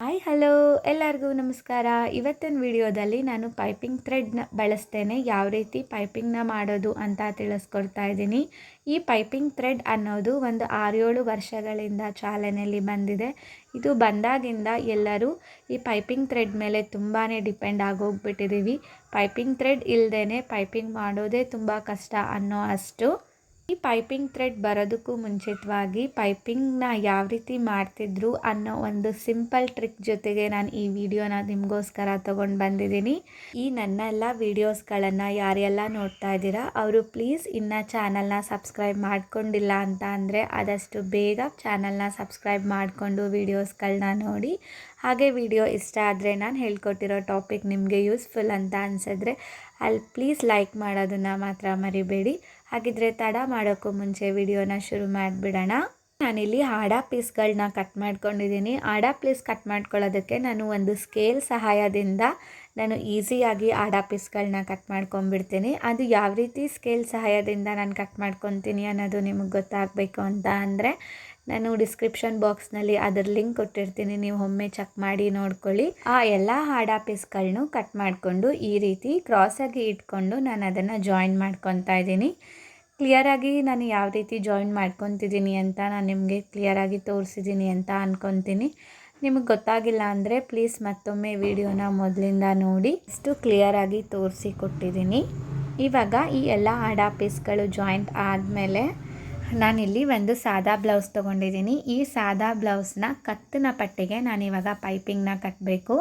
Hi, hello. ಎಲ್ಲರಿಗೂ ನಮಸ್ಕಾರ. ಇವತ್ತಿನ ವಿಡಿಯೋದಲ್ಲಿ ನಾನು ಪೈಪಿಂಗ್ ಥ್ರೆಡ್ನ ಬಳಸ್ತೇನೆ. ಯಾವ ರೀತಿ ಪೈಪಿಂಗ್ನ ಮಾಡೋದು ಅಂತ ತಿಳಿಸ್ಕೊಡ್ತಾ ಇದ್ದೀನಿ. ಈ ಪೈಪಿಂಗ್ ಥ್ರೆಡ್ ಅನ್ನೋದು ಒಂದು ಆರೇಳು ವರ್ಷಗಳಿಂದ ಚಾಲನೆಯಲ್ಲಿ ಬಂದಿದೆ. ಇದು ಬಂದಾಗಿಂದ ಎಲ್ಲರೂ ಈ ಪೈಪಿಂಗ್ ಥ್ರೆಡ್ ಮೇಲೆ ತುಂಬಾ ಡಿಪೆಂಡ್ ಆಗೋಗ್ಬಿಟ್ಟಿದ್ದೀವಿ ಪೈಪಿಂಗ್ ಥ್ರೆಡ್ ಇಲ್ಲದೇ ಪೈಪಿಂಗ್ ಮಾಡೋದೇ ತುಂಬ ಕಷ್ಟ ಅನ್ನೋ ಅಷ್ಟು. ಈ ಪೈಪಿಂಗ್ ಥ್ರೆಡ್ ಬರೋದಕ್ಕೂ ಮುಂಚಿತವಾಗಿ ಪೈಪಿಂಗ್ನ ಯಾವ ರೀತಿ ಮಾಡ್ತಿದ್ರು ಅನ್ನೋ ಒಂದು ಸಿಂಪಲ್ ಟ್ರಿಕ್ ಜೊತೆಗೆ ನಾನು ಈ ವಿಡಿಯೋನ ನಿಮಗೋಸ್ಕರ ತೊಗೊಂಡು ಬಂದಿದ್ದೀನಿ. ಈ ನನ್ನ ಎಲ್ಲ ವೀಡಿಯೋಸ್ಗಳನ್ನು ಯಾರೆಲ್ಲ ನೋಡ್ತಾ ಇದ್ದೀರಾ, ಅವರು ಪ್ಲೀಸ್ ಇನ್ನು ಚಾನಲ್ನ ಸಬ್ಸ್ಕ್ರೈಬ್ ಮಾಡ್ಕೊಂಡಿಲ್ಲ ಅಂತ ಅಂದರೆ ಆದಷ್ಟು ಬೇಗ ಚಾನಲ್ನ ಸಬ್ಸ್ಕ್ರೈಬ್ ಮಾಡಿಕೊಂಡು ವೀಡಿಯೋಸ್ಗಳನ್ನ ನೋಡಿ. ಹಾಗೆ ವಿಡಿಯೋ ಇಷ್ಟ ಆದರೆ ನಾನು ಹೇಳ್ಕೊಟ್ಟಿರೋ ಟಾಪಿಕ್ ನಿಮಗೆ ಯೂಸ್ಫುಲ್ ಅಂತ ಅನಿಸಿದ್ರೆ ಅಲ್ಲಿ ಪ್ಲೀಸ್ ಲೈಕ್ ಮಾಡೋದನ್ನು ಮಾತ್ರ ಮರಿಬೇಡಿ. ಹಾಗಿದ್ರೆ ತಡ ಮಾಡೋಕ್ಕೂ ಮುಂಚೆ ವಿಡಿಯೋನ ಶುರು ಮಾಡಿಬಿಡೋಣ. ನಾನಿಲ್ಲಿ ಆಡ ಪೀಸ್ಗಳನ್ನ ಕಟ್ ಮಾಡ್ಕೊಂಡಿದ್ದೀನಿ. ಆಡ ಪೀಸ್ ಕಟ್ ಮಾಡ್ಕೊಳ್ಳೋದಕ್ಕೆ ನಾನು ಒಂದು ಸ್ಕೇಲ್ ಸಹಾಯದಿಂದ ನಾನು ಈಸಿಯಾಗಿ ಆಡ ಪೀಸ್ಗಳನ್ನ ಕಟ್ ಮಾಡ್ಕೊಂಡ್ಬಿಡ್ತೀನಿ. ಅದು ಯಾವ ರೀತಿ ಸ್ಕೇಲ್ ಸಹಾಯದಿಂದ ನಾನು ಕಟ್ ಮಾಡ್ಕೊತೀನಿ ಅನ್ನೋದು ನಿಮಗೆ ಗೊತ್ತಾಗಬೇಕು ಅಂತ ಅಂದರೆ, ನಾನು ಡಿಸ್ಕ್ರಿಪ್ಷನ್ ಬಾಕ್ಸ್ನಲ್ಲಿ ಅದರ ಲಿಂಕ್ ಕೊಟ್ಟಿರ್ತೀನಿ. ನೀವು ಒಮ್ಮೆ ಚೆಕ್ ಮಾಡಿ ನೋಡ್ಕೊಳ್ಳಿ. ಆ ಎಲ್ಲ ಹಾಡ ಪೀಸ್ಗಳನ್ನೂ ಕಟ್ ಮಾಡಿಕೊಂಡು ಈ ರೀತಿ ಕ್ರಾಸಾಗಿ ಇಟ್ಕೊಂಡು ನಾನು ಅದನ್ನು ಜಾಯಿನ್ ಮಾಡ್ಕೊತಾ ಇದ್ದೀನಿ. ಕ್ಲಿಯರಾಗಿ ನಾನು ಯಾವ ರೀತಿ ಜಾಯಿನ್ ಮಾಡ್ಕೊತಿದ್ದೀನಿ ಅಂತ ನಾನು ನಿಮಗೆ ಕ್ಲಿಯರಾಗಿ ತೋರಿಸಿದ್ದೀನಿ ಅಂತ ಅಂದ್ಕೊತೀನಿ ನಿಮಗೆ ಗೊತ್ತಾಗಿಲ್ಲ ಅಂದರೆ ಪ್ಲೀಸ್ ಮತ್ತೊಮ್ಮೆ ವಿಡಿಯೋನ ಮೊದಲಿಂದ ನೋಡಿ, ಇಷ್ಟು ಕ್ಲಿಯರಾಗಿ ತೋರಿಸಿ ಕೊಟ್ಟಿದ್ದೀನಿ ಇವಾಗ ಈ ಎಲ್ಲ ಅಡಾ ಪೀಸ್ಗಳು ಜಾಯಿಂಟ್ ಆದಮೇಲೆ ನಾನಿಲ್ಲಿ ಒಂದು ಸಾದಾ ಬ್ಲೌಸ್ ತೊಗೊಂಡಿದ್ದೀನಿ. ಈ ಸಾದಾ ಬ್ಲೌಸ್ನ ಕತ್ತಿನ ಪಟ್ಟಿಗೆ ನಾನಿವಾಗ ಪೈಪಿಂಗ್ನ ಕಟ್ಟಬೇಕು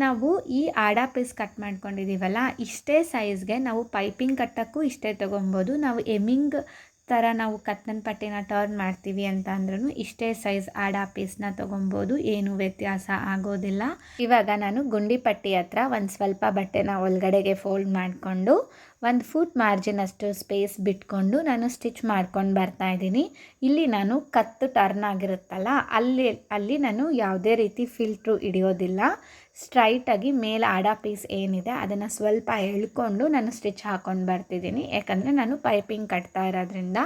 ನಾವು ಈ ಆಡಾ ಪೀಸ್ ಕಟ್ ಮಾಡ್ಕೊಂಡಿದ್ದೀವಲ್ಲ ಇಷ್ಟೇ ಸೈಜ್ಗೆ ನಾವು ಪೈಪಿಂಗ್ ಕಟ್ಟೋಕ್ಕೂ ಇಷ್ಟೇ ತೊಗೊಬೋದು. ನಾವು ಎಮಿಂಗ್ ಥರ ನಾವು ಕತ್ತನ ಪಟ್ಟಿನ ಟರ್ನ್ ಮಾಡ್ತೀವಿ ಅಂತ ಅಂದ್ರೂ ಇಷ್ಟೇ ಸೈಜ್ ಆಡಾ ಪೀಸ್ನ ತೊಗೊಬೋದು. ಏನು ವ್ಯತ್ಯಾಸ ಆಗೋದಿಲ್ಲ. ಇವಾಗ ನಾನು ಗುಂಡಿ ಪಟ್ಟಿ ಹತ್ರ ಒಂದು ಸ್ವಲ್ಪ ಬಟ್ಟೆನ ಒಳಗಡೆಗೆ ಫೋಲ್ಡ್ ಮಾಡಿಕೊಂಡು ಒಂದು ಫುಟ್ ಮಾರ್ಜಿನ್ ಅಷ್ಟು ಸ್ಪೇಸ್ ಬಿಟ್ಕೊಂಡು ನಾನು ಸ್ಟಿಚ್ ಮಾಡ್ಕೊಂಡು ಬರ್ತಾ ಇದ್ದೀನಿ. ಇಲ್ಲಿ ನಾನು ಕತ್ತು ಟರ್ನ್ ಆಗಿರುತ್ತಲ್ಲ, ಅಲ್ಲಿ ಅಲ್ಲಿ ನಾನು ಯಾವುದೇ ರೀತಿ ಫಿಲ್ಟ್ರು ಹಿಡಿಯೋದಿಲ್ಲ. ಸ್ಟ್ರೈಟಾಗಿ ಮೇಲೆ ಆಡ ಪೀಸ್ ಏನಿದೆ, ಅದನ್ನು ಸ್ವಲ್ಪ ಎಳ್ಕೊಂಡು ನಾನು ಸ್ಟಿಚ್ ಹಾಕ್ಕೊಂಡು ಬರ್ತಿದ್ದೀನಿ. ಯಾಕಂದರೆ ನಾನು ಪೈಪಿಂಗ್ ಕಟ್ತಾ ಇರೋದ್ರಿಂದ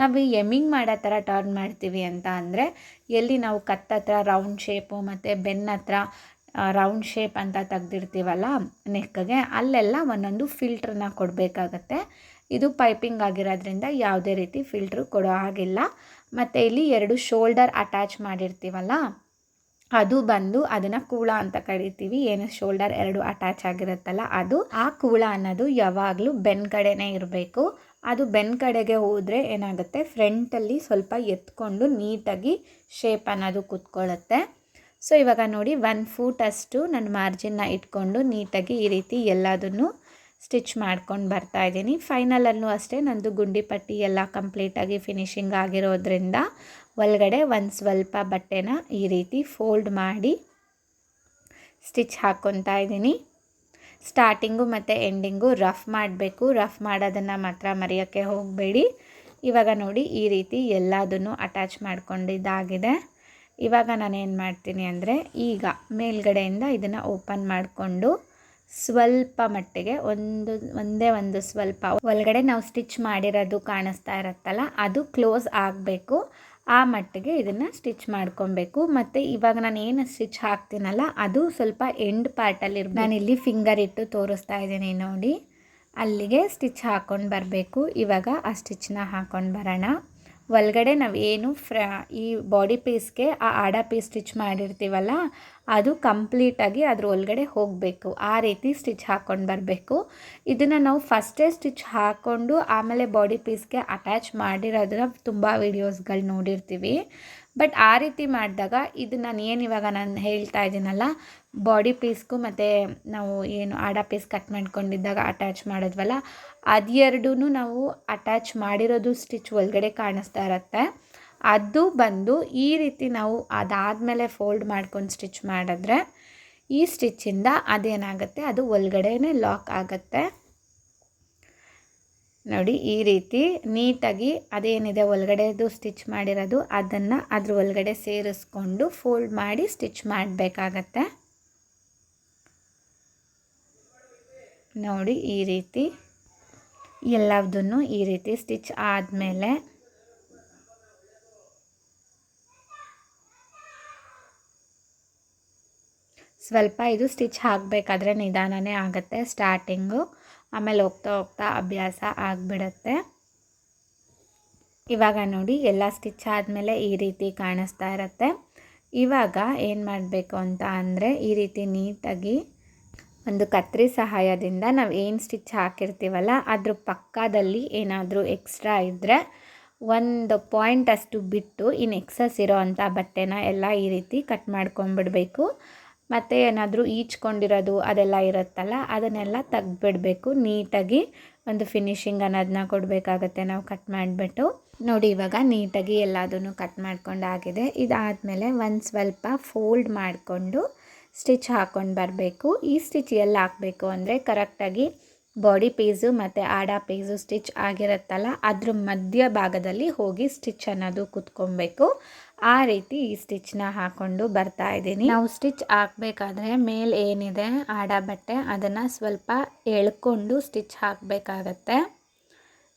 ನಾವು ಎಮ್ಮಿಂಗ್ ಮಾಡೋ ಥರ ಟರ್ನ್ ಮಾಡ್ತೀವಿ ಅಂತ ಅಂದರೆ, ಎಲ್ಲಿ ನಾವು ಕತ್ತತ್ರ ರೌಂಡ್ ಶೇಪು ಮತ್ತು ಬೆನ್ನ ಹತ್ರ ರೌಂಡ್ ಶೇಪ್ ಅಂತ ತೆಗ್ದಿರ್ತೀವಲ್ಲ ನೆಕ್ಗೆ ಅಲ್ಲೆಲ್ಲ ಒಂದೊಂದು ಫಿಲ್ಟ್ರನ್ನ ಕೊಡಬೇಕಾಗತ್ತೆ. ಇದು ಪೈಪಿಂಗ್ ಆಗಿರೋದ್ರಿಂದ ಯಾವುದೇ ರೀತಿ ಫಿಲ್ಟ್ರು ಕೊಡೋ ಹಾಗಿಲ್ಲ. ಮತ್ತು ಇಲ್ಲಿ ಎರಡು ಶೋಲ್ಡರ್ ಅಟ್ಯಾಚ್ ಮಾಡಿರ್ತೀವಲ್ಲ ಅದು ಬಂದು ಅದನ್ನು ಕೂಳ ಅಂತ ಕರಿತೀವಿ. ಏನು? ಶೋಲ್ಡರ್ ಎರಡು ಅಟ್ಯಾಚ್ ಆಗಿರುತ್ತಲ್ಲ, ಅದು ಆ ಕೂಳ ಅನ್ನೋದು ಯಾವಾಗಲೂ ಬೆನ್ ಕಡೆನೇ ಇರಬೇಕು. ಅದು ಬೆನ್ ಕಡೆಗೆ ಹೋದರೆ ಏನಾಗುತ್ತೆ? ಫ್ರಂಟಲ್ಲಿ ಸ್ವಲ್ಪ ಎತ್ಕೊಂಡು ನೀಟಾಗಿ ಶೇಪ್ ಅನ್ನೋದು ಕೂತ್ಕೊಳ್ಳುತ್ತೆ. ಸೊ ಇವಾಗ ನೋಡಿ ಒನ್ ಫೂಟಷ್ಟು ನಾನು ಮಾರ್ಜಿನ್ನ ಇಟ್ಕೊಂಡು ನೀಟಾಗಿ ಈ ರೀತಿ ಎಲ್ಲದನ್ನು ಸ್ಟಿಚ್ ಮಾಡ್ಕೊಂಡು ಬರ್ತಾ ಇದ್ದೀನಿ. ಫೈನಲಲ್ಲೂ ಅಷ್ಟೇ ನಂದು ಗುಂಡಿ ಪಟ್ಟಿ ಎಲ್ಲ ಕಂಪ್ಲೀಟಾಗಿ ಫಿನಿಶಿಂಗ್ ಆಗಿರೋದ್ರಿಂದ ಒಳಗಡೆ ಒಂದು ಸ್ವಲ್ಪ ಬಟ್ಟೆನ ಈ ರೀತಿ ಫೋಲ್ಡ್ ಮಾಡಿ ಸ್ಟಿಚ್ ಹಾಕ್ಕೊತಾ ಇದ್ದೀನಿ. ಸ್ಟಾರ್ಟಿಂಗು ಮತ್ತು ಎಂಡಿಂಗು ರಫ್ ಮಾಡಬೇಕು. ರಫ್ ಮಾಡೋದನ್ನು ಮಾತ್ರ ಮರೆಯೋಕ್ಕೆ ಹೋಗಬೇಡಿ. ಇವಾಗ ನೋಡಿ ಈ ರೀತಿ ಎಲ್ಲದನ್ನು ಅಟ್ಯಾಚ್ ಮಾಡ್ಕೊಂಡಿದ್ದಾಗಿದೆ. ಇವಾಗ ನಾನೇನು ಮಾಡ್ತೀನಿ ಅಂದರೆ ಈಗ ಮೇಲ್ಗಡೆಯಿಂದ ಇದನ್ನು ಓಪನ್ ಮಾಡಿಕೊಂಡು ಸ್ವಲ್ಪ ಮಟ್ಟಿಗೆ ಒಂದು, ಒಂದೇ ಒಂದು ಸ್ವಲ್ಪ ಒಳಗಡೆ ನಾವು ಸ್ಟಿಚ್ ಮಾಡಿರೋದು ಕಾಣಿಸ್ತಾ ಇರುತ್ತಲ್ಲ, ಅದು ಕ್ಲೋಸ್ ಆಗಬೇಕು. ಆ ಮಟ್ಟಿಗೆ ಇದನ್ನು ಸ್ಟಿಚ್ ಮಾಡ್ಕೊಬೇಕು. ಮತ್ತು ಇವಾಗ ನಾನು ಏನು ಸ್ಟಿಚ್ ಹಾಕ್ತೀನಲ್ಲ, ಅದು ಸ್ವಲ್ಪ ಎಂಡ್ ಪಾರ್ಟಲ್ಲಿ ನಾನು ಇಲ್ಲಿ ಫಿಂಗರ್ ಇಟ್ಟು ತೋರಿಸ್ತಾ ಇದ್ದೀನಿ ನೋಡಿ. ಅಲ್ಲಿಗೆ ಸ್ಟಿಚ್ ಹಾಕ್ಕೊಂಡು ಬರಬೇಕು. ಇವಾಗ ಆ ಸ್ಟಿಚ್ನ ಹಾಕ್ಕೊಂಡು ಬರೋಣ. ಒಳಗಡೆ ನಾವು ಏನು ಫ್ರ, ಈ ಬಾಡಿ ಪೀಸ್ಗೆ ಆ ಆಡ ಪೀಸ್ ಸ್ಟಿಚ್ ಮಾಡಿರ್ತೀವಲ್ಲ, ಅದು ಕಂಪ್ಲೀಟಾಗಿ ಅದ್ರ ಒಳಗಡೆ ಹೋಗಬೇಕು. ಆ ರೀತಿ ಸ್ಟಿಚ್ ಹಾಕ್ಕೊಂಡು ಬರಬೇಕು. ಇದನ್ನು ನಾವು ಫಸ್ಟೇ ಸ್ಟಿಚ್ ಹಾಕ್ಕೊಂಡು ಆಮೇಲೆ ಬಾಡಿ ಪೀಸ್ಗೆ ಅಟ್ಯಾಚ್ ಮಾಡಿರೋದನ್ನ ತುಂಬ ವೀಡಿಯೋಸ್ಗಳು ನೋಡಿರ್ತೀವಿ. ಬಟ್ ಆ ರೀತಿ ಮಾಡಿದಾಗ ಇದು ನಾನು ಏನು ಇವಾಗ ನಾನು ಹೇಳ್ತಾ ಇದ್ದೀನಲ್ಲ ಬಾಡಿ ಪೀಸ್ಗೂ ಮತ್ತು ನಾವು ಏನು ಆಡ ಪೀಸ್ ಕಟ್ ಮಾಡ್ಕೊಂಡಿದ್ದಾಗ ಅಟ್ಯಾಚ್ ಮಾಡಿದ್ವಲ್ಲ ಅದೆರಡೂ ನಾವು ಅಟ್ಯಾಚ್ ಮಾಡಿರೋದು ಸ್ಟಿಚ್ ಒಳಗಡೆ ಕಾಣಿಸ್ತಾ ಇರತ್ತೆ. ಅದು ಬಂದು ಈ ರೀತಿ ನಾವು ಅದಾದಮೇಲೆ ಫೋಲ್ಡ್ ಮಾಡ್ಕೊಂಡು ಸ್ಟಿಚ್ ಮಾಡಿದ್ರೆ ಈ ಸ್ಟಿಚ್ಚಿಂದ ಅದೇನಾಗುತ್ತೆ, ಅದು ಒಳಗಡೆನೇ ಲಾಕ್ ಆಗುತ್ತೆ. ನೋಡಿ, ಈ ರೀತಿ ನೀಟಾಗಿ ಅದೇನಿದೆ, ಒಳಗಡೆದು ಸ್ಟಿಚ್ ಮಾಡಿರೋದು, ಅದನ್ನು ಅದ್ರ ಒಳಗಡೆ ಸೇರಿಸ್ಕೊಂಡು ಫೋಲ್ಡ್ ಮಾಡಿ ಸ್ಟಿಚ್ ಮಾಡಬೇಕಾಗತ್ತೆ. ನೋಡಿ, ಈ ರೀತಿ ಎಲ್ಲದನ್ನು ಈ ರೀತಿ ಸ್ಟಿಚ್ ಆದಮೇಲೆ ಸ್ವಲ್ಪ ಇದು ಸ್ಟಿಚ್ ಹಾಕಬೇಕಾದ್ರೆ ನಿಧಾನನೇ ಆಗುತ್ತೆ ಸ್ಟಾರ್ಟಿಂಗು. ಆಮೇಲೆ ಹೋಗ್ತಾ ಹೋಗ್ತಾ ಅಭ್ಯಾಸ ಆಗಿಬಿಡತ್ತೆ. ಇವಾಗ ನೋಡಿ, ಎಲ್ಲ ಸ್ಟಿಚ್ ಆದಮೇಲೆ ಈ ರೀತಿ ಕಾಣಿಸ್ತಾ ಇರುತ್ತೆ. ಇವಾಗ ಏನು ಮಾಡಬೇಕು ಅಂತ ಅಂದರೆ, ಈ ರೀತಿ ನೀಟಾಗಿ ಒಂದು ಕತ್ರಿ ಸಹಾಯದಿಂದ ನಾವು ಏನು ಸ್ಟಿಚ್ ಹಾಕಿರ್ತೀವಲ್ಲ, ಅದ್ರ ಪಕ್ಕದಲ್ಲಿ ಏನಾದರೂ ಎಕ್ಸ್ಟ್ರಾ ಇದ್ದರೆ ಒಂದು ಪಾಯಿಂಟ್ ಅಷ್ಟು ಬಿಟ್ಟು ಇನ್ನು ಎಕ್ಸಸ್ ಇರೋ ಅಂಥ ಬಟ್ಟೆನ ಎಲ್ಲ ಈ ರೀತಿ ಕಟ್ ಮಾಡ್ಕೊಂಬಿಡಬೇಕು ಮತ್ತು ಏನಾದರೂ ಈಚ್ಕೊಂಡಿರೋದು ಅದೆಲ್ಲ ಇರುತ್ತಲ್ಲ, ಅದನ್ನೆಲ್ಲ ತೆಗ್ದುಬಿಡಬೇಕು. ನೀಟಾಗಿ ಒಂದು ಫಿನಿಶಿಂಗ್ ಅನ್ನೋದನ್ನ ಕೊಡಬೇಕಾಗತ್ತೆ ನಾವು ಕಟ್ ಮಾಡಿಬಿಟ್ಟು. ನೋಡಿ, ಇವಾಗ ನೀಟಾಗಿ ಎಲ್ಲದನ್ನು ಕಟ್ ಮಾಡ್ಕೊಂಡಾಗಿದೆ ಇದಾದಮೇಲೆ ಒಂದು ಸ್ವಲ್ಪ ಫೋಲ್ಡ್ ಮಾಡಿಕೊಂಡು ಸ್ಟಿಚ್ ಹಾಕ್ಕೊಂಡು ಬರಬೇಕು. ಈ ಸ್ಟಿಚ್ ಎಲ್ಲಿ ಹಾಕಬೇಕು ಅಂದರೆ ಕರೆಕ್ಟಾಗಿ ಬಾಡಿ ಪೀಸು ಮತ್ತು ಆಡ ಪೀಸು ಸ್ಟಿಚ್ ಆಗಿರುತ್ತಲ್ಲ, ಅದ್ರ ಮಧ್ಯ ಭಾಗದಲ್ಲಿ ಹೋಗಿ ಸ್ಟಿಚ್ ಅನ್ನೋದು ಕುತ್ಕೊಬೇಕು. ಆ ರೀತಿ ಈ ಸ್ಟಿಚ್ನ ಹಾಕ್ಕೊಂಡು ಬರ್ತಾ ಇದ್ದೀನಿ. ನಾವು ಸ್ಟಿಚ್ ಹಾಕಬೇಕಾದ್ರೆ ಮೇಲೆ ಏನಿದೆ, ಆಡ ಬಟ್ಟೆ, ಅದನ್ನು ಸ್ವಲ್ಪ ಎಳ್ಕೊಂಡು ಸ್ಟಿಚ್ ಹಾಕಬೇಕಾಗತ್ತೆ.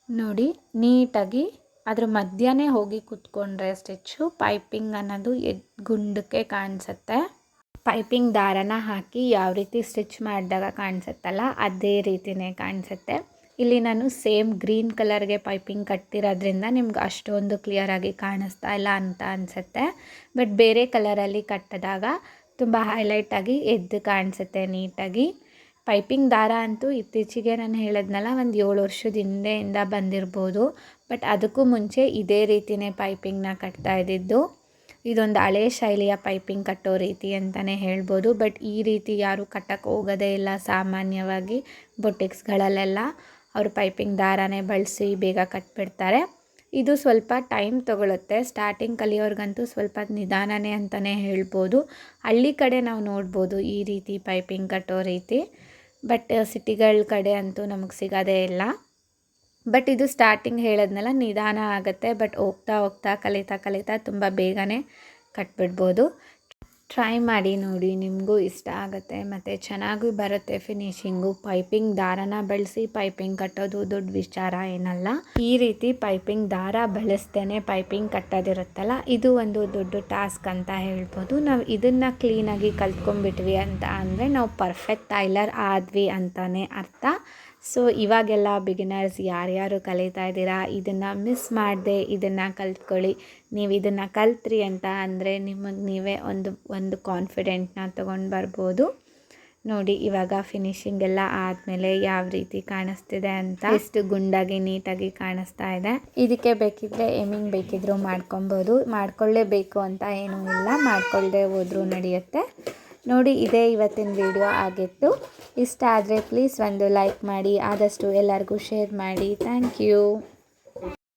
ನೋಡಿ, ನೀಟಾಗಿ ಅದ್ರ ಮಧ್ಯನೇ ಹೋಗಿ ಕುತ್ಕೊಂಡ್ರೆ ಸ್ಟಿಚ್ಚು ಪೈಪಿಂಗ್ ಅನ್ನೋದು ಎದ್ ಗುಂಡಕ್ಕೆ ಕಾಣಿಸುತ್ತೆ. ಪೈಪಿಂಗ್ ದಾರನ ಹಾಕಿ ಯಾವ ರೀತಿ ಸ್ಟಿಚ್ ಮಾಡಿದಾಗ ಕಾಣಿಸುತ್ತಲ್ಲ, ಅದೇ ರೀತಿನೇ ಕಾಣಿಸುತ್ತೆ. ಇಲ್ಲಿ ನಾನು ಸೇಮ್ ಗ್ರೀನ್ ಕಲರ್ಗೆ ಪೈಪಿಂಗ್ ಕಟ್ಟಿರೋದ್ರಿಂದ ನಿಮ್ಗೆ ಅಷ್ಟೊಂದು ಕ್ಲಿಯರಾಗಿ ಕಾಣಿಸ್ತಾ ಇಲ್ಲ ಅಂತ ಅನಿಸುತ್ತೆ. ಬಟ್ ಬೇರೆ ಕಲರಲ್ಲಿ ಕಟ್ಟಿದಾಗ ತುಂಬ ಹೈಲೈಟಾಗಿ ಎದ್ದು ಕಾಣಿಸುತ್ತೆ ನೀಟಾಗಿ. ಪೈಪಿಂಗ್ ದಾರ ಅಂತೂ ಇತ್ತೀಚೆಗೆ ನಾನು ಹೇಳಿದ್ನಲ್ಲ, ಒಂದು ಏಳು ವರ್ಷದ ಹಿಂದೆಯಿಂದ ಬಂದಿರ್ಬೋದು. ಬಟ್ ಅದಕ್ಕೂ ಮುಂಚೆ ಇದೇ ರೀತಿಯೇ ಪೈಪಿಂಗ್ನ ಕಟ್ತಾ ಇದ್ದಿದ್ದು. ಇದೊಂದು ಹಳೆ ಶೈಲಿಯ ಪೈಪಿಂಗ್ ಕಟ್ಟೋ ರೀತಿ ಅಂತಲೇ ಹೇಳ್ಬೋದು. ಬಟ್ ಈ ರೀತಿ ಯಾರೂ ಕಟ್ಟಕ್ಕೆ ಹೋಗೋದೇ ಇಲ್ಲ ಸಾಮಾನ್ಯವಾಗಿ ಬೊಟಿಕ್ಸ್ಗಳಲ್ಲೆಲ್ಲ. ಅವರು ಪೈಪಿಂಗ್ ದಾರನೇ ಬಳಸಿ ಬೇಗ ಕಟ್ಬಿಡ್ತಾರೆ. ಇದು ಸ್ವಲ್ಪ ಟೈಮ್ ತೊಗೊಳುತ್ತೆ. ಸ್ಟಾರ್ಟಿಂಗ್ ಕಲಿಯೋರ್ಗಂತೂ ಸ್ವಲ್ಪ ನಿಧಾನನೇ ಅಂತಲೇ ಹೇಳ್ಬೋದು. ಹಳ್ಳಿ ಕಡೆ ನಾವು ನೋಡ್ಬೋದು ಈ ರೀತಿ ಪೈಪಿಂಗ್ ಕಟ್ಟೋ ರೀತಿ. ಬಟ್ ಸಿಟಿಗಳ ಕಡೆ ಅಂತೂ ನಮಗೆ ಸಿಗೋದೇ ಇಲ್ಲ. ಬಟ್ ಇದು ಸ್ಟಾರ್ಟಿಂಗ್ ಹೇಳೋದ್ನೆಲ್ಲ, ನಿಧಾನ ಆಗುತ್ತೆ ಬಟ್ ಹೋಗ್ತಾ ಹೋಗ್ತಾ, ಕಲಿತಾ ಕಲಿತಾ ತುಂಬ ಬೇಗನೆ ಕಟ್ಬಿಡ್ಬೋದು. ಟ್ರೈ ಮಾಡಿ ನೋಡಿ, ನಿಮಗೂ ಇಷ್ಟ ಆಗುತ್ತೆ, ಮತ್ತು ಚೆನ್ನಾಗೂ ಬರುತ್ತೆ ಫಿನಿಶಿಂಗು ಪೈಪಿಂಗ್ ದಾರನ ಬಳಸಿ ಪೈಪಿಂಗ್ ಕಟ್ಟೋದು ದೊಡ್ಡ ವಿಚಾರ ಏನಲ್ಲ. ಈ ರೀತಿ ಪೈಪಿಂಗ್ ದಾರ ಬಳಸ್ತೇನೆ ಪೈಪಿಂಗ್ ಕಟ್ಟೋದಿರುತ್ತಲ್ಲ, ಇದು ಒಂದು ದೊಡ್ಡ ಟಾಸ್ಕ್ ಅಂತ ಹೇಳ್ಬೋದು. ನಾವು ಇದನ್ನು ಕ್ಲೀನಾಗಿ ಕಲ್ತ್ಕೊಂಡ್ಬಿಟ್ವಿ ಅಂತ ಅಂದರೆ, ನಾವು ಪರ್ಫೆಕ್ಟ್ ಟೈಲರ್ ಆದ್ವಿ ಅಂತಲೇ ಅರ್ಥ. ಸೊ ಇವಾಗೆಲ್ಲ ಬಿಗಿನರ್ಸ್ ಯಾರ್ಯಾರು ಕಲಿತಾ ಇದ್ದೀರಾ, ಇದನ್ನು ಮಿಸ್ ಮಾಡದೆ ಇದನ್ನು ಕಲ್ತ್ಕೊಳ್ಳಿ. ನೀವು ಇದನ್ನು ಕಲ್ತ್ರಿ ಅಂತ ಅಂದರೆ ನಿಮಗೆ ನೀವೇ ಒಂದು ಒಂದು ಕಾನ್ಫಿಡೆಂಟ್ನ ತೊಗೊಂಡು ಬರ್ಬೋದು. ನೋಡಿ, ಇವಾಗ ಫಿನಿಶಿಂಗ್ ಎಲ್ಲ ಆದಮೇಲೆ ಯಾವ ರೀತಿ ಕಾಣಿಸ್ತಿದೆ ಅಂತ. ಎಷ್ಟು ಗುಂಡಾಗಿ ನೀಟಾಗಿ ಕಾಣಿಸ್ತಾ ಇದೆ. ಇದಕ್ಕೆ ಬೇಕಿದ್ರೆ ಏಮಿಂಗ್ ಬೇಕಿದ್ರೂ ಮಾಡ್ಕೊಬೋದು. ಮಾಡ್ಕೊಳ್ಳೇಬೇಕು ಅಂತ ಏನೂ ಇಲ್ಲ. ಮಾಡ್ಕೊಳ್ಳದೆ ಹೋದರೂ ನಡೆಯುತ್ತೆ. ನೋಡಿ, ಇದೇ ಇವತ್ತಿನ ವಿಡಿಯೋ ಆಗಿತ್ತು. ಇಷ್ಟ ಆದರೆ ಪ್ಲೀಸ್ ಒಂದು ಲೈಕ್ ಮಾಡಿ, ಆದಷ್ಟು ಎಲ್ಲರಿಗೂ ಶೇರ್ ಮಾಡಿ. Thank you